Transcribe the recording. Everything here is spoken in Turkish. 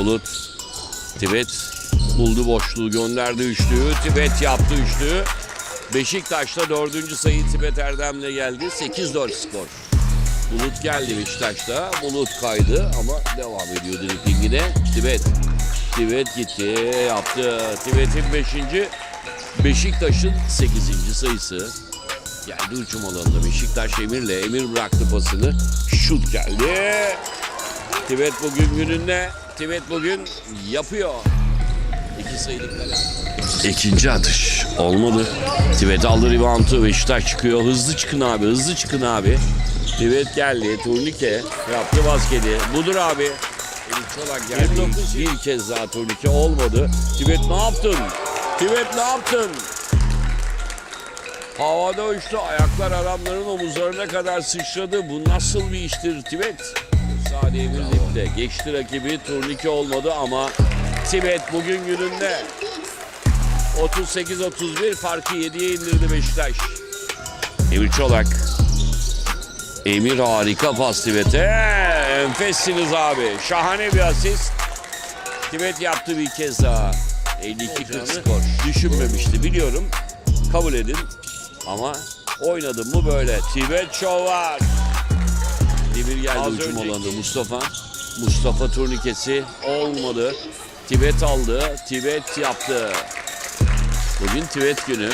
Bulut. Tibet buldu boşluğu gönderdi üçlüyü. Tibet yaptı üçlüyü. Beşiktaş'ta dördüncü sayı Tibet Erdem'le geldi. 8-4 skor. Bulut geldi Beşiktaş'ta. Bulut kaydı ama devam ediyor driplingine. Tibet. Tibet gitti yaptı. Tibet'in 5. Beşiktaş'ın 8. sayısı. Geldi uçum alanında Beşiktaş Emir'le. Emir bıraktı pasını. Şut geldi. Tibet bugün gününde. Tibet bugün yapıyor. İki sayılık kale. İkinci atış olmadı. Tibet aldı reboundu. Beşiktaş çıkıyor. Hızlı çıkın abi. Hızlı çıkın abi. Tibet geldi. Turnike yaptı basketi. Budur abi. Çolak geldi. Bir kez daha turnike olmadı. Tibet ne yaptın? Tibet ne yaptın? Havada uçtu. Ayaklar adamların omuzlarına kadar sıçradı. Bu nasıl bir iştir Tibet? Sadi Emir dipte. Geçti rakibi. Turnike olmadı ama Tibet bugün gününde 38-31 farkı 7'ye indirdi Beşiktaş. Emir Çolak. Emir harika pas Tibet'e. Enfessiniz abi. Şahane bir asist. Tibet yaptı bir kez daha. 52-40 skor. Düşünmemişti biliyorum. Kabul edin. Ama oynadım mı böyle. Tibet Çolak. Demir geldi Az uçum önceki- Mustafa. Mustafa turnikesi olmadı. Tibet aldı. Tibet yaptı. Bugün Tibet günü.